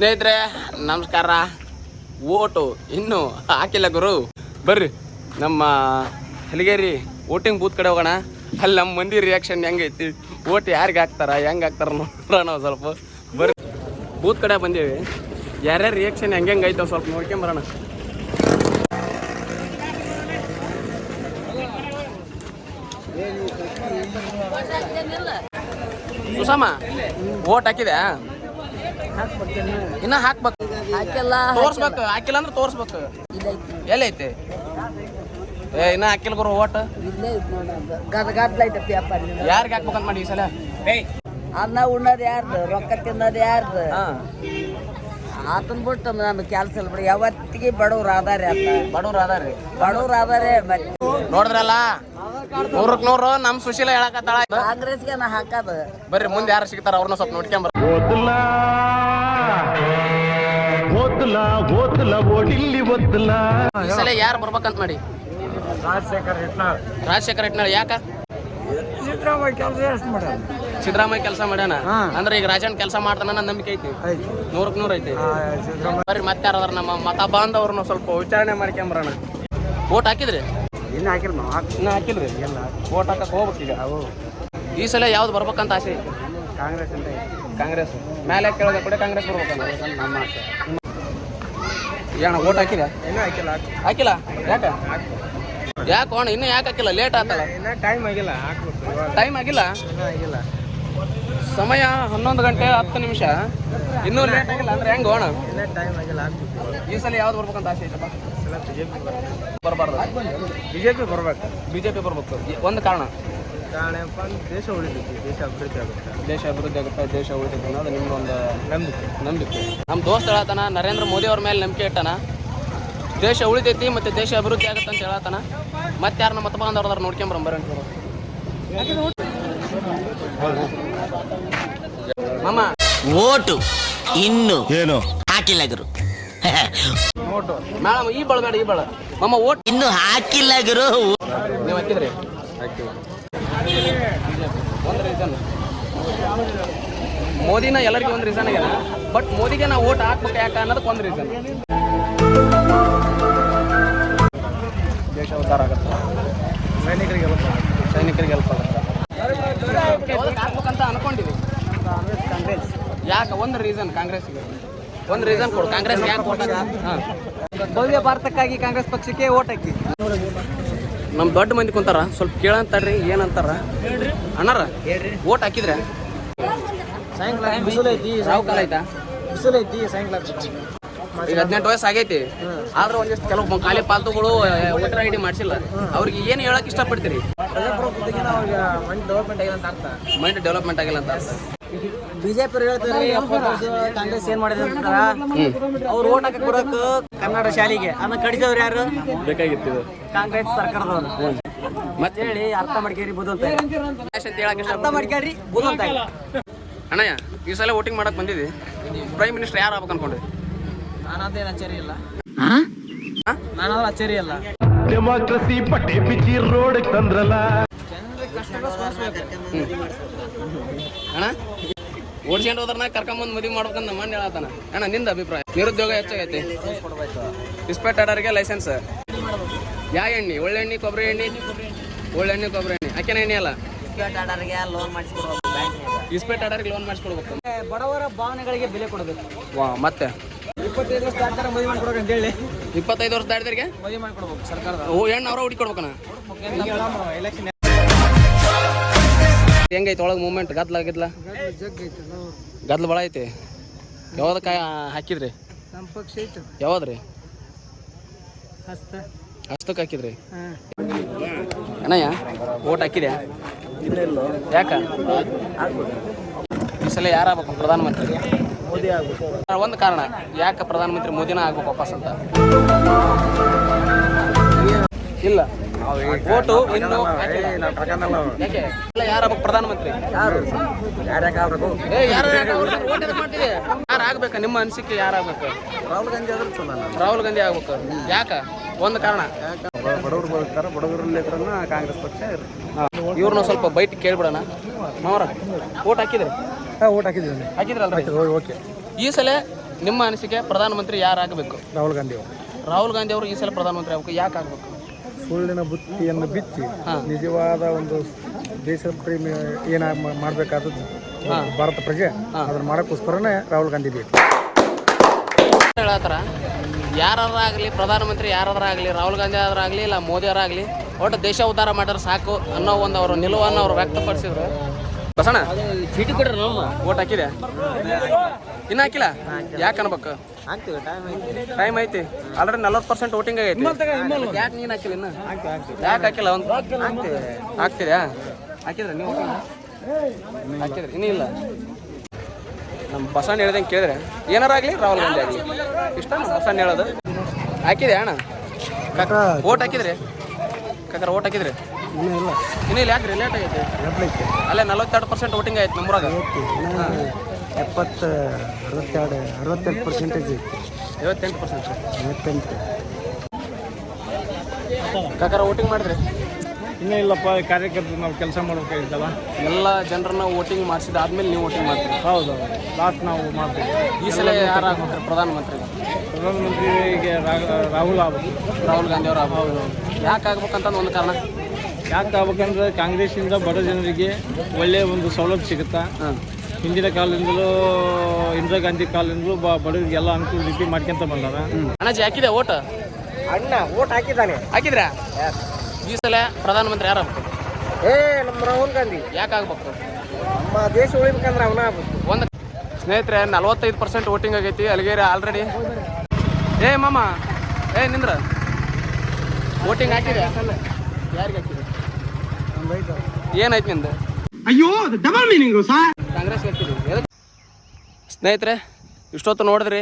ಸ್ನೇಹಿತರೆ, ನಮಸ್ಕಾರ. ಓಟು ಇನ್ನೂ ಹಾಕಿಲ್ಲ ಗುರು. ಬರ್ರಿ, ನಮ್ಮ ಹಲಿಗೇರಿ ಓಟಿಂಗ್ ಬೂತ್ ಕಡೆ ಹೋಗೋಣ. ಅಲ್ಲಿ ನಮ್ಮ ಮಂದಿ ರಿಯಾಕ್ಷನ್ ಹೆಂಗೈತಿ ಓಟ್ ಯಾರಿಗೆ ಹಾಕ್ತಾರ, ಹೆಂಗೆ ಹಾಕ್ತಾರ ಒಂದ್ ಸ್ವಲ್ಪ. ಬರ್ರಿ. ಬೂತ್ ಕಡೆ ಬಂದೀವಿ. ಯಾರ್ಯಾರು ರಿಯಾಕ್ಷನ್ ಹೆಂಗೆ ಹೆಂಗೆ ಐತೆ ಸ್ವಲ್ಪ ನೋಡ್ಕೊಂಬರೋಣ ಸುಸಮ್ಮ ಓಟ್ ಹಾಕಿದೆ ಇನ್ನ ಹಾಕ್ಬೇಕು. ಹಾಕಿಲ್ಲ ತೋರ್ಸ್ಬೇಕು. ಹಾಕಿಲ್ಲ ಅಂದ್ರೆ ತೋರ್ಸ್ಬೇಕು. ಎಲ್ಲೈತೆ? ಏ ಇನ್ನ ಹಾಕಿಲ್ಲ ಗುರು ಓಟ್? ಯಾರಿಗೆ ಹಾಕ್ಬೇಕಂತ ಮಾಡಿ ಈ ಸಲ? ಅನ್ನ ಉಣ್ಣೋದು ಯಾರ್ದು? ರೊಕ್ಕ ತಿನ್ನೋದು ಯಾರ್ದು? ಹಾ. ಆತನ್ ಬಿಟ್ಟು ನಾನು ಕೆಲಸ ಇಲ್ಲ ಬಿಡಿ. ಯಾವತ್ತಿಗೆ ಬಡವ್ರು ಆಧಾರ ಅಂತ ಬಡವ್ರು ಬಡವ್ರ ಬಡವ್ರು ಆದಾರೆ ಮತ್ತೆ. ನೋಡಿದ್ರಲ್ಲ? ನೂರಕ್ ನೂರು ನಮ್ ಸುಶೀಲ ಹೇಳಕತ್ತಾಳ. ಕಾಂಗ್ರೆಸ್ಗೆ ನಾ ಹಾಕದ. ಬರ್ರಿ ಮುಂದೆ ಯಾರು ಸಿಗ್ತಾರ ಅವ್ರನ್ನ ಸ್ವಲ್ಪ ನೋಡ್ಕೊಂಬರ ಓದ್ಲಾ? ಓದ್ಲಾ? ಓದ್ಲಾ? ಓಡಿಲ್ಲಿ ಓದ್ಲಾ? ಈ ಸಲ ಯಾರು ಬರ್ಬೇಕಂತ ಮಾಡಿ? ರಾಜಶೇಖರ್ ಹಿಟ್ನಾಳ್ ರಾಜಶೇಖರ್ ಹಿಟ್ನಾಳ್ ಯಾಕ? ಸಿದ್ದರಾಮಯ್ಯ ಕೆಲಸ ಎಷ್ಟು ಸಿದ್ದರಾಮಯ್ಯ ಕೆಲಸ ಮಾಡ್ಯಾನ? ಅಂದ್ರೆ ಈಗ ರಾಜಣ್ಣ ಕೆಲಸ ಮಾಡ್ತಾನ ನನ್ನ ನಂಬಿಕೆ ಐತಿ? ನೂರಕ್ ನೂರ್ ಐತಿ? ಬರ್ರಿ ಮತ್ತೆ ಯಾರಾದ್ರ ನಮ್ಮ ಮತ ಬಾಂಧವ್ರನ್ನ ಸ್ವಲ್ಪ ವಿಚಾರಣೆ ಮಾಡ್ಕೊಂಬರೋಣ ಓಟ್ ಹಾಕಿದ್ರಿ? ಇನ್ನು ಹಾಕಿಲ್ಲ ನಾವು ಹಾಕಿ ಇನ್ನ ಹಾಕಿಲ್ರಿ? ಓಟ್ ಹಾಕಕ್ಕೆ ಹೋಗ್ಬೇಕು ಈಗ. ಈ ಸಲ ಯಾವ್ದು ಬರ್ಬೇಕಂತ ಆಸೆ? ಐತಿ ಕಾಂಗ್ರೆಸ್ ಅಂತ ಕಾಂಗ್ರೆಸ್. ಮೇಲೆ ಕೆಳಗೆ ಕೂಡ ಕಾಂಗ್ರೆಸ್ ಬರ್ಬೇಕಂತ ನಮ್ಮ ಆಸೆ. ಏನ ಓಟ್ ಹಾಕಿದ ಇನ್ನೂ ಹಾಕಿಲ್ಲ ಹಾಕಿಲ್ಲ? ಯಾಕ? ಯಾಕೆ ಅಣ್ಣ ಇನ್ನೂ ಯಾಕೆ ಹಾಕಿಲ್ಲ? ಲೇಟ್ ಆತಲ್ಲ. ಇನ್ನೂ ಟೈಮ್ ಆಗಿಲ್ಲ ಹಾಕ್ಬೇಕು ಇವಾಗ. ಟೈಮ್ ಆಗಿಲ್ಲ? ಇನ್ನೂ ಆಗಿಲ್ಲ. ಸಮಯ ಹನ್ನೊಂದು ಗಂಟೆ ಹತ್ತು ನಿಮಿಷ. ಇನ್ನೂ ಲೇಟ್ ಆಗಿಲ್ಲ ಅಂದ್ರೆ ಹೆಂಗ್ ಅಣ್ಣ? ಇನ್ನೂ ಟೈಮ್ ಆಗಿಲ್ಲ ಹಾಕ್ಬೇಕು ಈ ಸಲ ಯಾವ್ದು ಬರ್ಬೇಕಂತ ಆಸೆ ಐತಪ್ಪ? ಸಲ ಬಿ ಜೆ ಪಿ ಬರಬಾರ್ದು. ಬಿ ಜೆ ಪಿ ಬರ್ಬೇಕು. ಬಿಜೆಪಿ ಒಂದು ಕಾರಣ? ಕಾರಣ ಏನಪ್ಪ ಅಂದ್ರೆ ದೇಶ ಉಳಿತೈತಿ ದೇಶ ಅಭಿವೃದ್ಧಿ ಆಗುತ್ತೆ. ದೇಶ ಅಭಿವೃದ್ಧಿ ಆಗುತ್ತೆ ದೇಶ ಉಳಿತೈತಿ ಅನ್ನೋದು ಒಂದು ನಂಬಿಕೆ. ನಂಬಿಕೆ. ನಮ್ಮ ದೋಸ್ತ ಹೇಳತ್ತಾನ ನರೇಂದ್ರ ಮೋದಿ ಅವ್ರ ಮೇಲೆ ನಂಬಿಕೆ ಇಟ್ಟಾನ. ದೇಶ ಉಳಿತೈತಿ ಮತ್ತೆ ದೇಶ ಅಭಿವೃದ್ಧಿ ಆಗುತ್ತೆ ಅಂತ ಹೇಳತ್ತಾನ. ಮತ್ತೆ ಯಾರನ್ನ ಮತ ಬಾಂಧವ್ರದಾರ ನೋಡ್ಕೊಂಬರಂ ಬರೋಣ ಮಾಮ. ಓಟು ಇನ್ನು ಏನು? ಹಾಕಿಲ್ಲ ಗುರು. ಮೇಡಮ್ ಈ ಈ ಬಳ. ಮಾಮ ಓಟ್ ಇನ್ನು ಹಾಕಿಲ್ಲ ಗುರು. ನೀವು ಹಾಕಿದ್ರಿ? ಒಂದು ರೀಸನ್ ಮೋದಿನ ಎಲ್ಲರಿಗೂ ಒಂದು ರೀಸನ್ ಆಗ್ಯಾನ ಬಟ್ ಮೋದಿಗೆ ನಾವು ಓಟ್ ಹಾಕ್ಬೇಕು ಯಾಕ ಅನ್ನೋದಕ್ಕೆ ಒಂದು ರೀಸನ್ ದೇಶ ಉದ್ಧಾರ ಆಗುತ್ತೆ. ಸೈನಿಕರಿಗೆ ಸೈನಿಕರಿಗೆ ಹೆಲ್ಪ್ ಆಗುತ್ತೆ. ಹಾಕ್ಬೇಕಂತ ಅನ್ಕೊಂಡಿದ್ದೀವಿ ಯಾಕೆ ಒಂದು ರೀಸನ್ ಕಾಂಗ್ರೆಸ್ಗೆ ಒಂದು ರೀಸನ್ ಕೊಡು. ಕಾಂಗ್ರೆಸ್ ಭವ್ಯ ಭಾರತಕ್ಕಾಗಿ ಕಾಂಗ್ರೆಸ್ ಪಕ್ಷಕ್ಕೆ ಓಟ್ ಹಾಕಿ. ನಮ್ಮ ದೊಡ್ಡ ಮಂದಿ ಕುಂತಾರ ಸ್ವಲ್ಪ ಕೇಳಂತಾರ್ರಿ ಏನಂತಾರ? ಅಣ್ಣಾರ ಓಟ್ ಹಾಕಿದ್ರೆ? ಸಾಯಂಕಾಲ ಬಿಸಿಲು ಐತಿ ಯಾವ ಕಾಲ ಆಯ್ತಾ? ಬಿಸಿಲು ಐತಿ ಸಾಯಂಕಾಲ ಈಗ ಹದಿನೆಂಟು ವಯಸ್ಸು ಆಗೈತಿ. ಆದ್ರೆ ಒಂದಿಷ್ಟು ಕೆಲವು ಖಾಲಿ ಪಾಲ್ತುಗಳು ವೋಟರ್ ಐ ಡಿ ಮಾಡಿಸಿಲ್ಲ. ಅವ್ರಿಗೆ ಏನು ಹೇಳಕ್ ಇಷ್ಟಪಡ್ತೀರಿ? ಮೈಂಡ್ ಡೆವಲಪ್ಮೆಂಟ್ ಆಗಿಲ್ಲ ಅಂತ ಮೈಂಡ್ ಡೆವಲಪ್ಮೆಂಟ್ ಆಗಿಲ್ಲ ಅಂತ ಅರ್ಥ. ಬಿಜೆಪಿ ಹೇಳ್ತಾರೆ ಕಾಂಗ್ರೆಸ್ ಏನ್ ಮಾಡಿದೆ ಅಂತಾರ? ಅವ್ರು ಓಟ್ ಹಾಕಕ್ ಕೊಡಕ್ ಕನ್ನಡ ಶಾಲೆಗೆ. ಅದನ್ನ ಕಡಿದವ್ರು ಯಾರು? ಬೇಕಾಗಿತ್ತು. ಕಾಂಗ್ರೆಸ್ ಸರ್ಕಾರದವ್ರು. ಮತ್ತೆ ಹೇಳಿ ಅರ್ಥ ಮಾಡ್ಕೇರಿ ಬುದ್ಧ ಅಂತ. ಅರ್ಥ ಮಾಡ್ಕೇರಿ ಬುದ್ಧ ಅಂತ. ಅಣ್ಣಯ್ಯ ಈ ಸಲ ವೋಟಿಂಗ್ ಮಾಡಕ್ ಬಂದಿದ್ವಿ ಪ್ರೈಮ್ ಮಿನಿಸ್ಟರ್ ಯಾರು ಆಗ್ಬೇಕು ಅನ್ಕೊಂಡ್ರಿ ನಾನದೇನು ಅಚ್ಚರಿ ಇಲ್ಲ. ಹಾ? ನಾನಾದ್ರೂ ಅಚ್ಚರಿ ಇಲ್ಲ. ಡೆಮಾಕ್ರಸಿ ಪಟ್ಟೆ ಬಿಚ್ಚಿ ರೋಡ್ ತಂದ್ರಲ್ಲ. ಜನರಿಗೆ ಕಷ್ಟ ಅಣ್ಣ? ಓಡ್ಸ್ಕೊಂಡು ಹೋದ್ರನ ಕರ್ಕೊಂಬಂದು ಮದುವೆ ಮಾಡ್ಬೇಕಂತ ನಮ್ಮ ಅಣ್ಣ ಹೇಳತ್ತಾನ. ಅಣ್ಣ ನಿಂದ ಅಭಿಪ್ರಾಯ? ನಿರುದ್ಯೋಗ ಹೆಚ್ಚಾಗೈತಿ ಇಸ್ಪೆಟ್ ಆಡೋರಿಗೆ ಲೈಸೆನ್ಸ್ ಯಾವ ಎಣ್ಣೆ? ಒಳ್ಳೆ ಎಣ್ಣೆ ಕೊಬ್ಬರಿ ಎಣ್ಣೆ? ಒಳ್ಳೆ ಎಣ್ಣೆ ಕೊಬ್ಬರಿ ಎಣ್ಣೆ. ಅಕ್ಕಿನ ಎಣ್ಣೆ ಅಲ್ಲ? ಇಸ್ಪೆಟ್ ಆಡೋರಿಗೆ ಲೋನ್ ಮಾಡಿಸ್ಕೊಡ್ಬೇಕು ಬಡವರ ಭಾವನೆಗಳಿಗೆ ಬೆಲೆ ಕೊಡಬೇಕು. ವಾ ಮತ್ತೆ? ಇಪ್ಪತ್ತೈದು ವರ್ಷ ದಾಟ್ತಾರೆ ಮದುವೆ ಮಾಡ್ಕೊಡ್ಬೇಕು ಅಂತ ಹೇಳಿ. ಇಪ್ಪತ್ತೈದು ವರ್ಷ ದಾಟಿದ್ರಿಗೆ? ಮದುವೆ ಮಾಡ್ಕೊಡ್ಬೇಕು ಸರ್ಕಾರದ. ಓ ಹೆಣ್ಣು ಅವ್ರ ಹುಡುಕೊಡ್ಬೇಕಣ್ಣ ಎಲೆಕ್ಷನ್ ಹೆಂಗೈತೆ ಒಳಗೆ ಮೂಮೆಂಟ್ ಗದ್ಲ ಆಗಿದ್ಲ ಗದ್ಲ ಭಾಳ ಐತಿ. ಯಾವ್ದಕ್ಕೆ ಹಾಕಿದ್ರಿ? ಯಾವ್ದ್ರಿ? ಹಸ್ತಕ್ಕೆ ಹಾಕಿದ್ರಿ. ಅಣ್ಣಯ್ಯ ಓಟ್ ಹಾಕಿದ್ಯಾ? ಯಾಕ? ಈ ಸಲ ಯಾರಾಗಬೇಕು ಪ್ರಧಾನಮಂತ್ರಿ? ಮೋದಿ ಆಗ್ಬೇಕು ಒಂದು ಕಾರಣ. ಯಾಕೆ ಪ್ರಧಾನಮಂತ್ರಿ ಮೋದಿನ ಆಗ್ಬೇಕು ವಾಪಸ್ ಅಂತ? ಇಲ್ಲ. ಓಟು ಇನ್ನು ಯಾರ ಪ್ರಧಾನಮಂತ್ರಿ. ಯಾರು? ಯಾರು ಯಾರು ಆಗ್ಬೇಕು? ನಿಮ್ಮ ಅನಿಸಿಕೆ ಯಾರಾಗ್ಬೇಕು ರಾಹುಲ್ ಗಾಂಧಿ ಆದ್ರೆ ಚಲೋ ರಾಹುಲ್ ಗಾಂಧಿ ಆಗ್ಬೇಕು. ಯಾಕ? ಒಂದು ಕಾರಣ. ಬಡವರು ಬರ್ತಾರೆ ಬಡವರಲ್ಲಿ ಕಾಂಗ್ರೆಸ್ ಪಕ್ಷ ಇವ್ರನ್ನ ಸ್ವಲ್ಪ ಬೈಟ್ ಕೇಳ್ಬಿಡೋಣ. ಮಾವರ ಓಟ್ ಹಾಕಿದ್ರಿ? ಓಟ್ ಹಾಕಿದ್ದೀವಿ ಹಾಕಿದ್ರಲ್ರಿ? ಓಕೆ. ಈ ಸಲ ನಿಮ್ಮ ಅನಿಸಿಕೆ ಪ್ರಧಾನಮಂತ್ರಿ ಯಾರಾಗಬೇಕು ರಾಹುಲ್ ಗಾಂಧಿ ಅವರು. ರಾಹುಲ್ ಗಾಂಧಿ ಅವರು ಈ ಸಲ ಪ್ರಧಾನಮಂತ್ರಿ ಆಗಬೇಕು. ಯಾಕೆ ಆಗಬೇಕು? ಸುಳ್ಳಿನ ಬುತ್ತಿಯನ್ನು ಬಿಚ್ಚಿ ನಿಜವಾದ ಒಂದು ದೇಶ ಪ್ರೇಮಿ ಏನ ಮಾಡಬೇಕಾದದ್ದು ಭಾರತ ಪ್ರಜೆ ಅದನ್ನ ಮಾಡೋಕ್ಕೋಸ್ಕರನೇ ರಾಹುಲ್ ಗಾಂಧಿ ಬೇಕು ಯಾರಾದ್ರೂ ಆಗಲಿ ಪ್ರಧಾನಮಂತ್ರಿ ಯಾರಾದ್ರಾಗಲಿ ರಾಹುಲ್ ಗಾಂಧಿ ಆದ್ರಾಗಲಿ ಇಲ್ಲ ಮೋದಿ ಅವರಾಗಲಿ ಒಟ್ಟು ದೇಶ ಉದ್ಧಾರ ಮಾಡಿದ್ರೆ ಸಾಕು ಅನ್ನೋ ಒಂದು ಅವರು ನಿಲುವನ್ನು ಅವರು ವ್ಯಕ್ತಪಡಿಸಿದ್ರು. ಬಸಣ್ಣ ಚೀಟಿ ಕೊಡ್ರಿ ನಮ್ಮ ಓಟ್ ಹಾಕಿದೆ ಇನ್ನು ಹಾಕಿಲ್ಲ. ಯಾಕೆ ಅನ್ಬೇಕು? ಟೈಮ್ ಐತಿ. ಆಲ್ರೆಡಿ ನಲ್ವತ್ತು ಪರ್ಸೆಂಟ್ ವೋಟಿಂಗ್ ಆಗೈತಿ. ಯಾಕೆ ನೀನು ಹಾಕಿಲ್ಲ ಇನ್ನು? ಯಾಕೆ ಹಾಕಿಲ್ಲ? ಒಂದು ಹಾಕ್ತೀರಾ? ಹಾಕಿದ್ರೆ ನೀವು ಹಾಕಿದ್ರೆ ಹಾಕಿದ್ರಿ ಇನ್ನೂ ಇಲ್ಲ. ನಮ್ಮ ಬಸಣ್ಣ ಹೇಳ್ದಂಗೆ ಕೇಳಿದ್ರೆ ಏನಾರ ಆಗಲಿ ರಾಹುಲ್ ಗಾಂಧಿ ಆಗಲಿ. ಇಷ್ಟ ಬಸಣ್ಣ ಹೇಳೋದು. ಹಾಕಿದೆ ಅಣ್ಣ? ಕಾಕ. ಓಟ್ ಹಾಕಿದ್ರಿ? ಕಾಕರ ಓಟ್ ಹಾಕಿದ್ರಿ? ಇನ್ನೂ ಇಲ್ಲ. ಇನ್ನೂ ಇಲ್ಲ ಯಾಕ್ರಿ? ಲೇಟ್ ಆಗೈತೆ. ಅಲ್ಲೇ ನಲ್ವತ್ತೆರಡು ಪರ್ಸೆಂಟ್ ವೋಟಿಂಗ್ ಆಯ್ತು ನಮ್ಮೂರಾಗ. ಎಪ್ಪತ್ತು ಅರವತ್ತೆರಡು ಅರವತ್ತೆಂಟು ಪರ್ಸೆಂಟೇಜ್ ಐತಿ. ಐವತ್ತೆಂಟು ಪರ್ಸೆಂಟ್ ಐವತ್ತೆಂಟು. ಕಾಕರ ವೋಟಿಂಗ್ ಮಾಡಿದ್ರಿ? ಇನ್ನೂ ಇಲ್ಲಪ್ಪ ಕಾರ್ಯಕರ್ತರು ನಾವು ಕೆಲಸ ಮಾಡಬೇಕಾಗಿತ್ತಲ್ಲ. ಎಲ್ಲ ಜನರನ್ನ ವೋಟಿಂಗ್ ಮಾಡಿಸಿದ ಆದ್ಮೇಲೆ ನೀವು ವೋಟಿಂಗ್ ಮಾಡ್ತೀರಿ. ಹೌದು ಲಾಸ್ಟ್ ನಾವು ಮಾಡ್ತೀವಿ. ಈ ಸಲ ಯಾರು ಆಗ್ಬೇಕು ಪ್ರಧಾನಮಂತ್ರಿ. ಪ್ರಧಾನಮಂತ್ರಿಗೆ ರಾಹುಲ್ ಆಗ್ಬೇಕು ರಾಹುಲ್ ಗಾಂಧಿ ಅವರು ಆಗ್ಬೋದು ಯಾಕೆ ಆಗ್ಬೇಕಂತ ಒಂದು ಕಾರಣ? ಯಾಕೆ ಆಗ್ಬೇಕಂದ್ರೆ ಕಾಂಗ್ರೆಸ್ಸಿಂದ ಬಡ ಜನರಿಗೆ ಒಳ್ಳೆಯ ಒಂದು ಸೌಲಭ್ಯ ಸಿಗುತ್ತಾ? ಹಾಂ. ಹಿಂದಿನ ಕಾಲದಿಂದಲೂ ಇಂದಿರಾ ಗಾಂಧಿ ಕಾಲದಿಂದಲೂ ಬಡವರಿಗೆ ಎಲ್ಲ ಅನುಕೂಲ ರೀತಿ ಮಾಡ್ಕೊಂತ ಬಂದಾರ. ಅಣ್ಣಾಜಿ ಹಾಕಿದೆ ಓಟ್? ಅಣ್ಣ ಓಟ್ ಹಾಕಿದ್ದಾನೆ. ಹಾಕಿದ್ರಾ? ಈ ಸಲ ಪ್ರಧಾನಮಂತ್ರಿ ಯಾರು ಏ ನಮ್ಮ ರಾಹುಲ್ ಗಾಂಧಿ. ಯಾಕೆ ಆಗ್ಬೇಕು? ನಮ್ಮ ದೇಶ ಉಳಿಬೇಕಂದ್ರೆ ಅವನ ಆಗ್ಬೇಕು. ಒಂದು ಸ್ನೇಹಿತರೆ ನಲ್ವತ್ತೈದು ಪರ್ಸೆಂಟ್ ವೋಟಿಂಗ್ ಆಗೈತಿ ಅಲ್ಗೇರಿ ಆಲ್ರೆಡಿ ಏ ಮಾಮ ಏ ನಿಂದ್ರ. ವೋಟಿಂಗ್ ಹಾಕಿದೆ. ಯಾರಿಗೆ ಹಾಕಿದೆ? ಏನಾಯ್ತು ನಿಂದ? ಅಯ್ಯೋ ಡಬಲ್ ಮೀನಿಂಗ್ ಹಾಕಿದೆ ಸ್ನೇಹಿತರೆ, ಇಷ್ಟೊತ್ತು ನೋಡಿದ್ರಿ,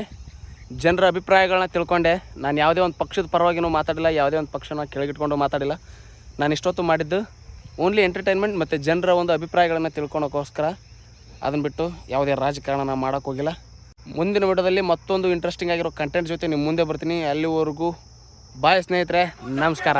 ಜನರ ಅಭಿಪ್ರಾಯಗಳನ್ನ ತಿಳ್ಕೊಂಡೆ. ನಾನು ಯಾವುದೇ ಒಂದು ಪಕ್ಷದ ಪರವಾಗಿನೂ ಮಾತಾಡಿಲ್ಲ, ಯಾವುದೇ ಒಂದು ಪಕ್ಷನ ಕೆಳಗಿಟ್ಕೊಂಡು ಮಾತಾಡಿಲ್ಲ. ನಾನು ಇಷ್ಟೊತ್ತು ಮಾಡಿದ್ದು ಓನ್ಲಿ ಎಂಟರ್ಟೈನ್ಮೆಂಟ್ ಮತ್ತು ಜನರ ಒಂದು ಅಭಿಪ್ರಾಯಗಳನ್ನು ತಿಳ್ಕೊಳೋಕ್ಕೋಸ್ಕರ ಅದನ್ನು ಬಿಟ್ಟು ಯಾವುದೇ ರಾಜಕಾರಣ ನಾನು ಮಾಡೋಕ್ಕೋಗಿಲ್ಲ ಮುಂದಿನ ವಿಡಿಯೋದಲ್ಲಿ ಮತ್ತೊಂದು ಇಂಟ್ರೆಸ್ಟಿಂಗ್ ಆಗಿರೋ ಕಂಟೆಂಟ್ ಜೊತೆ ನಿಮ್ಮ ಮುಂದೆ ಬರ್ತೀನಿ. ಅಲ್ಲಿವರೆಗೂ ಬಾಯ್ ಸ್ನೇಹಿತರೆ, ನಮಸ್ಕಾರ.